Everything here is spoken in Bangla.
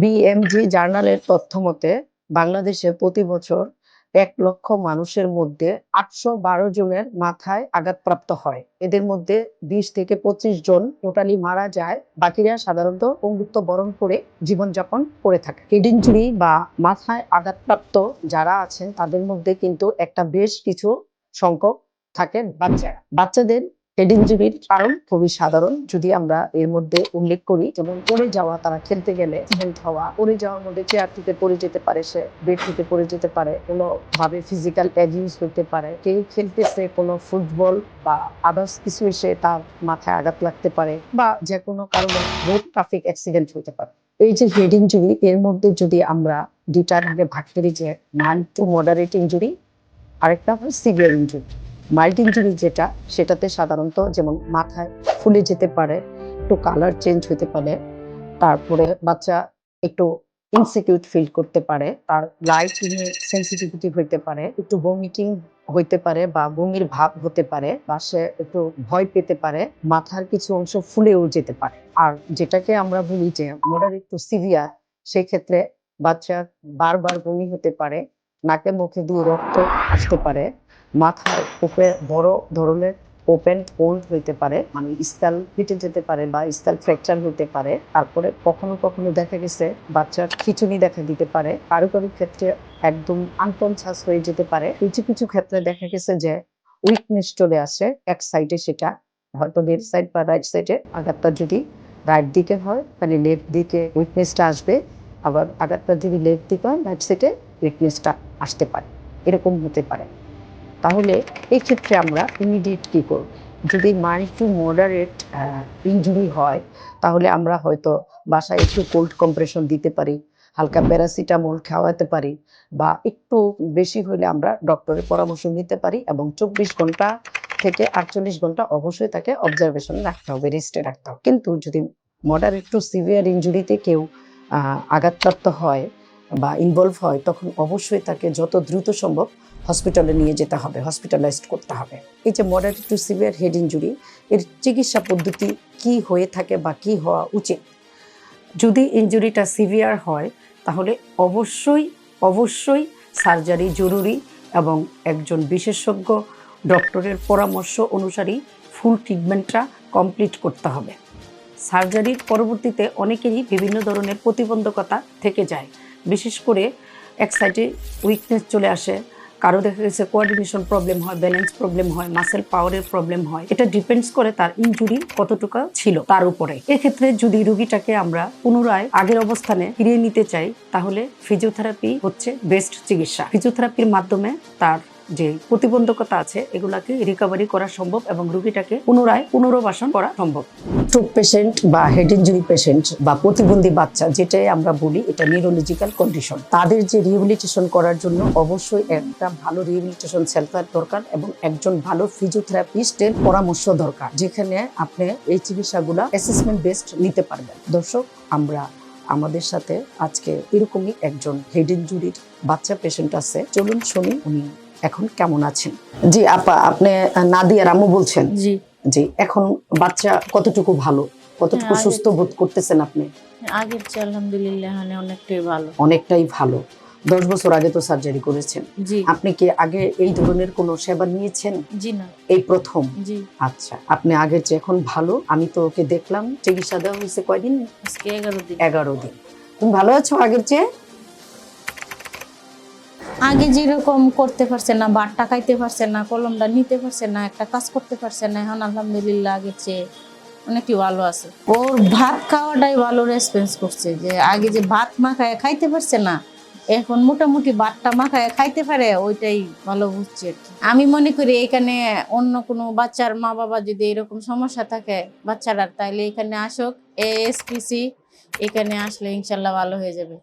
বিএমজি জার্নালের তথ্য মতে, বাংলাদেশে প্রতি বছর এক লক্ষ মানুষের মধ্যে আটশো বারো জনের মাথায় আঘাতপ্রাপ্ত হয়। এদের মধ্যে বিশ থেকে পঁচিশ জন টোটালি মারা যায়। বাকিরা সাধারণত অঙ্গুত্ব বরণ করে জীবনযাপন করে থাকে। হেড ইঞ্জুরি বা মাথায় আঘাতপ্রাপ্ত যারা আছেন, তাদের মধ্যে কিন্তু একটা বেশ কিছু সংখ্যক থাকেন বাচ্চারা। বাচ্চাদের হেড ইঞ্জুরির কারণ খুবই সাধারণ। যদি আমরা এর মধ্যে উল্লেখ করি, যেমন পড়ে যাওয়া, তারা খেলতে গেলে অ্যাক্সিডেন্ট হওয়া, পড়ে যাওয়ার মধ্যে চেয়ার থেকে পড়ে যেতে পারে সে বেড থেকে পড়ে যেতে পারে কোনো ভাবে ফিজিক্যাল অ্যাবিউজ হতে পারে। কেউ খেলতেছে, কোনো ফুটবল বা আদার্স কিছু এসে তার মাথায় আঘাত লাগতে পারে বা যে কোনো কারণে রোড ট্রাফিক অ্যাক্সিডেন্ট হতে পারে। এই যে হেড ইঞ্জুরি এর মধ্যে যদি আমরা দুইটার ভাগে করি যে মাইল্ড টু মডারেট ইঞ্জুরি আরেকটা হয় সিভিয়ার ইঞ্জুরি মাইল্ড ইঞ্জুরি যেটা, সেটাতে সাধারণত যেমন মাথায় ফুলে যেতে পারে, একটু কালার চেঞ্জ হতে পারে, তারপরে বাচ্চা একটু ইনসিকিউর ফিল করতে পারে, তার লাইট সেন্সিটিভিটি হইতে পারে, একটু ভমিটিং হইতে পারে বা বমির ভাব হতে পারে, বা সে একটু ভয় পেতে পারে, মাথার কিছু অংশ ফুলেও যেতে পারে। আর যেটাকে আমরা বলি যে মোডারেট একটু সিভিয়ার সেক্ষেত্রে বাচ্চার বারবার বমি হতে পারে, নাকে মুখে দিয়ে রক্ত আসতে পারে মাথার উপরে বড় ধরনের ওপেন হোল্ড হইতে পারে মানে স্কাল ফেটে যেতে পারে বা স্কাল ফ্র্যাকচার হতে পারে। তারপরে কখনো কখনো দেখা গেছে বাচ্চার খিচুনি দেখা দিতে পারে। কারও কারও ক্ষেত্রে একদম আনকনসাস হয়ে যেতে পারে। কিছু কিছু ক্ষেত্রে দেখা গেছে যে উইকনেস চলে আসে এক সাইডে সেটা। হয়তো লেফট সাইড বা রাইট সাইডে আঘাতটা যদি রাইট দিকে হয়, তাহলে লেফট দিকে উইকনেসটা আসবে। আবার আঘাতটা যদি লেফট দিকে হয় রাইট সাইডে উইকনেসটা আসতে পারে। এরকম হতে পারে। তাহলে এই ক্ষেত্রে আমরা ইমিডিয়েট কী করব? যদি মাইল্ড টু মডারেট ইনজুরি হয়, তাহলে আমরা হয়তো বাসায় একটু কোল্ড কম্প্রেশন দিতে পারি, হালকা প্যারাসিটামল খাওয়াতে পারি, বা একটু বেশি হলে আমরা ডক্টরের পরামর্শ নিতে পারি এবং চব্বিশ ঘণ্টা থেকে আটচল্লিশ ঘণ্টা অবশ্যই তাকে অবজারভেশনে রাখতে হবে রেস্টে রাখতে হবে। কিন্তু যদি মডারেট টু সিভিয়ার ইনজুরিতে কেউ আঘাতপ্রাপ্ত হয় বা ইনভলভ হয়, তখন অবশ্যই তাকে যত দ্রুত সম্ভব হসপিটালে নিয়ে যেতে হবে হসপিটালাইজড করতে হবে। এই যে moderate to severe head injury এর চিকিৎসা পদ্ধতি কি হয়ে থাকে বা কি হওয়া উচিত? যদি ইনজুরিটা সিভিয়ার হয়, তাহলে অবশ্যই অবশ্যই সার্জারি জরুরি এবং একজন বিশেষজ্ঞ ডক্টরের পরামর্শ অনুসারী ফুল ট্রিটমেন্টটা কমপ্লিট করতে হবে। সার্জারির পরবর্তীতে অনেকেরই বিভিন্ন ধরনের প্রতিবন্ধকতা থেকে যায়। বিশেষ করে এক সাইডে উইকনেস চলে আসে। কারও দেখা গেছে কোয়ার্ডিনেশন প্রবলেম হয় ব্যালেন্স প্রবলেম হয় মাসেল পাওয়ারের প্রবলেম হয়। এটা ডিপেন্ডস করে তার ইঞ্জুরি কতটুকু ছিল তার উপরে। এক্ষেত্রে যদি রুগীটাকে আমরা পুনরায় আগের অবস্থানে ফিরিয়ে নিতে চাই, তাহলে ফিজিওথেরাপি হচ্ছে বেস্ট চিকিৎসা। ফিজিওথেরাপির মাধ্যমে তার যে প্রতিবন্ধকতা আছে, এগুলাকে রিকভারি করা সম্ভব এবং রুগীটাকে পুনরায় পুনর্বাসন করা সম্ভব। স্ট্রোক পেশেন্ট বা হেড ইঞ্জুরি পেশেন্ট বা প্রতিবন্ধী বাচ্চা, যেটাই আমরা বলি, এটা নিউরোলজিক্যাল কন্ডিশন তাদের যে রিহেবিলিটেশন করার জন্য অবশ্যই একটা ভালো রিহেবিলিটেশন সেন্টার দরকার এবং একজন ভালো ফিজিওথেরাপিস্টের পরামর্শ দরকার, যেখানে আপনি এই চিকিৎসাগুলো অ্যাসেসমেন্ট বেসড নিতে পারবেন। দর্শক, আমরা আমাদের সাথে আজকে এরকমই একজন হেড ইঞ্জুরির বাচ্চা পেশেন্ট আছে। চলুন শুনি উনি এখন কেমন আছেন? জি আপা আপনি নাদিয়ার আম্মু বলছেন? জি। জি এখন বাচ্চা কতটুকু ভালো? কতটুকু সুস্থ বোধ করতেছেন আপনি? আগের চেয়ে আলহামদুলিল্লাহ মানে অনেকটাই ভালো। অনেকটাই ভালো। দশ বছর আগে তো সার্জারি করেছেন। আপনি কি আগে এই ধরনের কোনো সেবা নিয়েছেন? জি না। এই প্রথম? জি। আচ্ছা আপনি আগের চেয়ে এখন ভালো? আমি তো ওকে দেখলাম চিকিৎসা দেওয়া হয়েছে কয়দিন? আজকে এগারো দিন। এগারো দিন। তুমি ভালো আছো আগের চেয়ে? আগে যেরকম করতে পারছে না, বাটটা খাইতে পারছে না, কলমটা নিতে পারছে না, একটা কাজ করতে পারছে না, এখন আলহামদুলিল্লাহ আগের চেয়ে অনেকই ভালো আছে। ওর ভাত খাওয়াটাই ভালো রেসপন্স করছে যে আগে যে ভাত মাখায় খাইতে পারছে না, এখন মোটামুটি ভাতটা মাখায় খাইতে পারে, ওইটাই ভালো বুঝছে আমি মনে করি এখানে অন্য কোনো বাচ্চার মা বাবা যদি এরকম সমস্যা থাকে, বাচ্চারা তাইলে এখানে আসুক এএসপিসি এখানে আসলে ইনশাল্লাহ ভালো হয়ে যাবে।